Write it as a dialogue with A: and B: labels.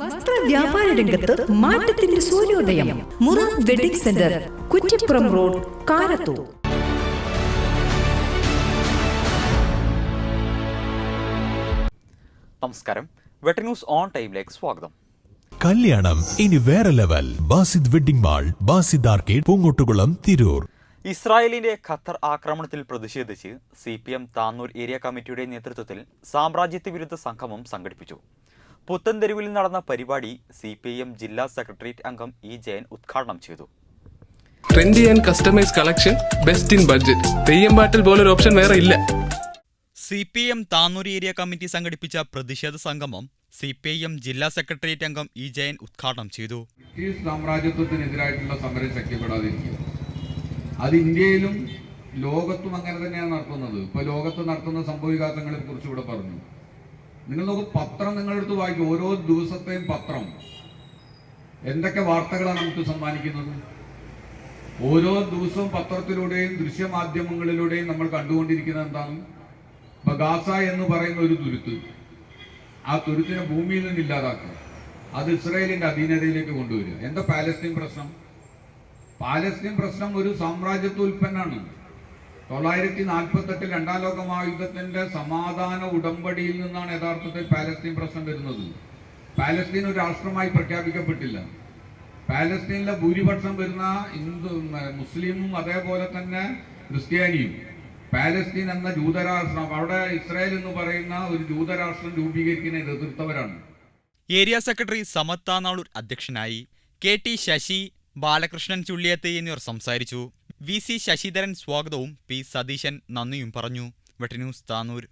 A: വസ്ത്ര വ്യാപാര രംഗത്ത് മാറ്റത്തിന്റെ സൂര്യോദയം. Mura wedding centre Kuttippuram road Karathur.
B: നമസ്കാരം. വെട്ട ന്യൂസ് ഓൺ ടൈമിലേക്ക് സ്വാഗതം.
C: കല്യാണം ഇനി വേറെ level. Basid wedding mall Basid arcade Poongottukulam Tirur.
B: ഇസ്രായേലിന്റെ ഖത്തർ ആക്രമണത്തിൽ പ്രതിഷേധിച്ച് C P M Tanur area കമ്മിറ്റിയുടെ നേതൃത്വത്തിൽ സാമ്രാജ്യത്വ വിരുദ്ധ സംഗമം സംഘടിപ്പിച്ചു. പുത്തൻതെരുവിൽ നടന്ന പരിപാടി സി പി എം ജില്ലാ സെക്രട്ടേറിയറ്റ് അംഗം ഇ ജയൻ ഉദ്ഘാടനം ചെയ്തു.
D: Trendy and customise collection best in budget Theyyam പാട്ടിൽ പോലൊരു ഓപ്ഷൻ വേറെ ഇല്ല.
B: C P M Tanur area committee സംഘടിപ്പിച്ച പ്രതിഷേധ സംഗമം സി പി ഐ എം ജില്ലാ സെക്രട്ടേറിയറ്റ് അംഗം ഇ ജയൻ ഉദ്ഘാടനം ചെയ്തു.
E: ബ്രിട്ടീഷ് സാമ്രാജ്യത്വത്തിനെതിരായിട്ടുള്ള സമരം ശക്തിപ്പെടാതിരിക്കുക. അത് ഇന്ത്യയിലും ലോകത്തും അങ്ങനെ തന്നെയാണ് നടത്തുന്നത്. ഇപ്പൊ ലോകത്ത് നടത്തുന്ന സംഭവവികാസങ്ങളെ കുറിച്ച് ഇവിടെ പറഞ്ഞു. നിങ്ങൾ നോക്ക് പത്രം നിങ്ങളെടുത്ത് വായിക്കും. ഓരോ ദിവസത്തെയും പത്രം. എന്തൊക്കെ വാർത്തകളാണ് നമുക്ക് സമ്മാനിക്കുന്നത്? ഓരോ ദിവസവും പത്രത്തിലൂടെയും ദൃശ്യമാധ്യമങ്ങളിലൂടെയും നമ്മൾ കണ്ടുകൊണ്ടിരിക്കുന്നത് എന്താണ്? ബഗാസ ഗാസ എന്ന് പറയുന്ന ഒരു തുരുത്ത്. ആ തുരുത്തിനെ ഭൂമിയിൽ നിന്ന് ഇല്ലാതാക്കുക. അത് ഇസ്രയേലിന്റെ അധീനതയിലേക്ക് കൊണ്ടുവരിക. എന്താ പാലസ്തീൻ പ്രശ്നം? പാലസ്തീൻ പ്രശ്നം ഒരു സാമ്രാജ്യത്വ ഉൽപ്പന്നമാണ് തൊള്ളായിരത്തി നാൽപ്പത്തി എട്ടിൽ രണ്ടാം ലോക മഹായുദ്ധത്തിന്റെ സമാധാന ഉടമ്പടിയിൽ നിന്നാണ് യഥാർത്ഥത്തിൽ പാലസ്തീൻ പ്രശ്നം വരുന്നത്. പാലസ്തീൻ ഒരു രാഷ്ട്രമായി പ്രഖ്യാപിക്കപ്പെട്ടില്ല. പാലസ്തീനിലെ ഭൂരിപക്ഷം വരുന്ന ഹിന്ദു മുസ്ലിമും അതേപോലെ തന്നെ ക്രിസ്ത്യാനിയും. പാലസ്തീൻ എന്ന ജൂതരാഷ്ട്രം അവിടെ ഇസ്രായേൽ എന്ന് പറയുന്ന ഒരു ജൂതരാഷ്ട്രം രൂപീകരിക്കുന്ന എതിർത്തവരാണ്.
B: ഏരിയ സെക്രട്ടറി സമത്താനാളൂർ അധ്യക്ഷനായി കെ ടി ശശി ബാലകൃഷ്ണൻ ചുള്ളിയത്ത് എന്നിവർ സംസാരിച്ചു. വി സി ശശിധരൻ സ്വാഗതവും പി സതീശൻ നന്ദിയും പറഞ്ഞു. വെട്ടന്യൂസ് താനൂർ.